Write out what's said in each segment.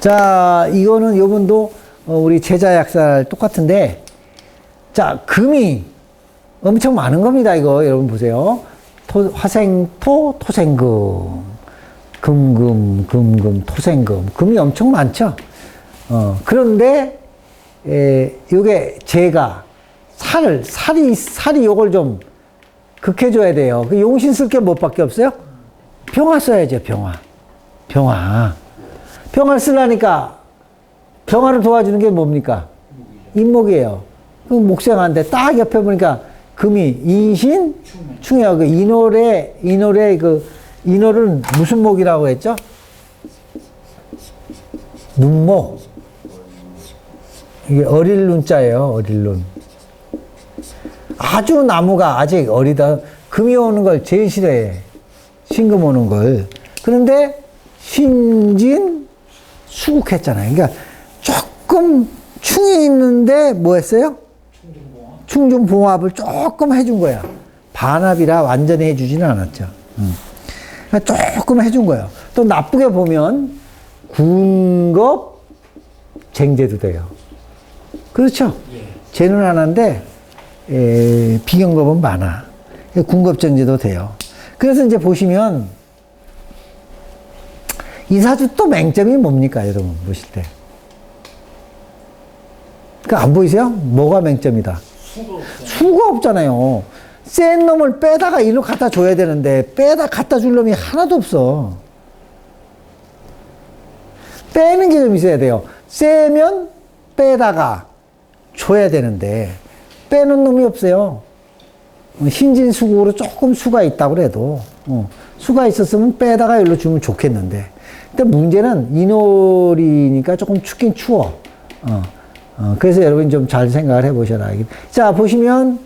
자, 이거는 요분도 어, 우리 제자 약살 똑같은데, 자, 금이 엄청 많은 겁니다. 이거 여러분 보세요. 토, 화생토, 토생금. 금금, 금금, 토생금. 금이 엄청 많죠. 어, 그런데, 에, 요게 제가 살, 살이, 살이 요걸 좀 극해줘야 돼요. 그 용신 쓸 게 뭐 밖에 없어요? 병화 써야죠, 병화. 병화. 병화를 쓰려니까 병화를 도와주는 게 뭡니까? 인목이에요. 그 목생한데 딱 옆에 보니까 금이 인신, 충이요. 그 인월의, 인월의 그, 인월은 무슨 목이라고 했죠? 눈목. 이게 어릴 눈자예요, 어릴 눈. 아주 나무가 아직 어리다. 금이 오는 걸 제일 싫어해. 신금 오는 걸. 그런데 신진 수국했잖아요. 그러니까 조금 충이 있는데 뭐 했어요? 충중봉합을 조금 해준 거야. 반합이라 완전히 해주지는 않았죠. 음. 그러니까 조금 해준 거예요. 또 나쁘게 보면 군겁 쟁제도 돼요. 그렇죠? 쟤는 하나인데 에, 비경겁은 많아. 군겁정제도 돼요. 그래서 이제 보시면 이 사주 또 맹점이 뭡니까, 여러분 보실 때? 그 안 보이세요? 뭐가 맹점이다? 수가 없잖아요. 센 놈을 빼다가 이로 갖다 줘야 되는데 빼다 갖다 줄 놈이 하나도 없어. 빼는 게 좀 있어야 돼요. 세면 빼다가 줘야 되는데 빼는 놈이 없어요. 어, 신진수국으로 조금 수가 있다고 그래도 어, 수가 있었으면 빼다가 일로 주면 좋겠는데 근데 문제는 인월이니까 조금 춥긴 추워. 어, 어, 그래서 여러분 좀 잘 생각을 해보셔라. 자 보시면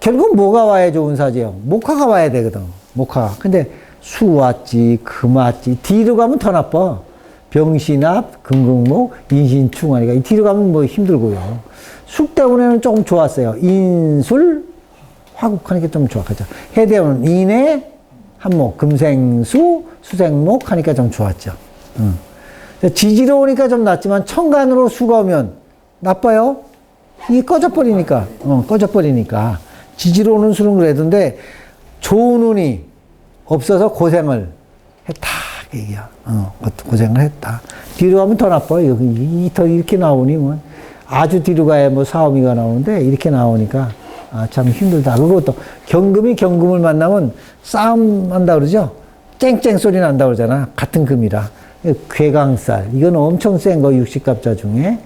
결국 뭐가 와야 좋은 사지요? 목화가 와야 되거든 목화. 근데 수 왔지 금 왔지 뒤로 가면 더 나빠. 병신합 금극목 인신충하니까 이 뒤로 가면 뭐 힘들고요. 숙 때문에는 조금 좋았어요. 인술 화국하니까 좀 좋았겠죠. 해대원은 인해, 한목, 금생수, 수생목 하니까 좀 좋았죠. 음. 지지로 오니까 좀 낫지만 천간으로 수가 오면 나빠요. 이게 꺼져버리니까, 어, 꺼져버리니까. 지지로 오는 수는 그래도인데 좋은 운이 없어서 고생을 했다. 얘기야. 어, 고생을 했다. 뒤로 가면 더 나빠요. 여기, 더 이렇게 나오니 뭐. 아주 뒤로 가야 뭐 사오미가 나오는데 이렇게 나오니까 아, 참 힘들다. 그것도 경금이 경금을 만나면 싸움 한다 그러죠? 쨍쨍 소리 난다 그러잖아. 같은 금이라. 괴강살. 이건 엄청 센 거, 육식갑자 중에.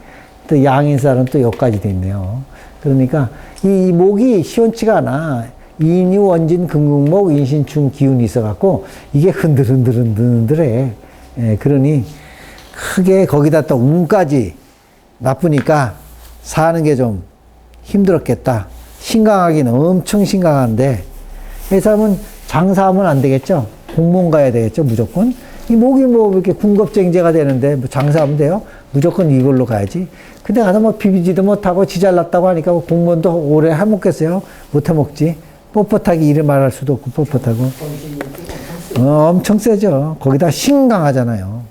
또 양인살은 또 여기까지 돼 있네요. 그러니까 이 목이 시원치가 않아. 인유, 원진, 금국목, 인신충 기운이 있어갖고 이게 흔들흔들흔들흔들해. 예, 그러니 크게 거기다 또 운까지 나쁘니까 사는 게 좀 힘들었겠다. 심각하기는 엄청 심각한데 회사하면 장사하면 안 되겠죠. 공무원 가야 되겠죠. 무조건. 이 목이 뭐 이렇게 군겁쟁제가 되는데 뭐 장사하면 돼요. 무조건 이걸로 가야지. 근데 가서 뭐 비비지도 못하고 지잘났다고 하니까 뭐 공무원도 오래 해먹겠어요. 못 해먹지. 뻣뻣하게 일을 말할 수도 없고 뻣뻣하고. 어, 엄청 세죠. 거기다 신강하잖아요.